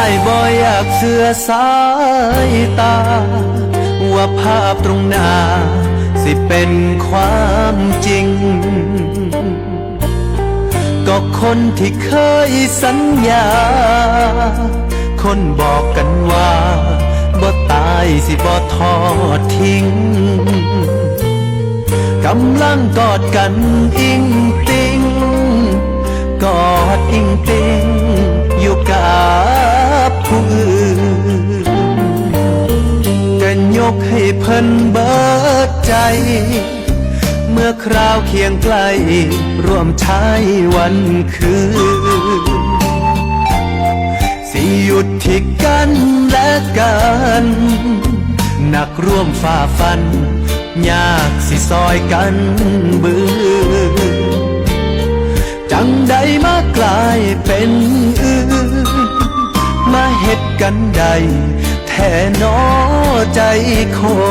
ายบ่อยากเสือสายตา ว่าภาพตรงหน้า สิเป็นความจริง ก็คนที่เคยสัญญา คนบอกกันว่าบ่ตายสิบ่ทอดทิ้งกำลังกอดกันอิงติงกอดอิง ก็ยกให้เพิ่นเบิดใจ เมื่อคราวเคียงใกล้ร่วมใช้วันคืน สิหยุดที่กันและกัน หนักร่วมฝ่าฟัน ยากสิซอยกันบือจังใดมากลายเป็นอื่นมาเฮ็ดกันใดแท่นอ ใจคน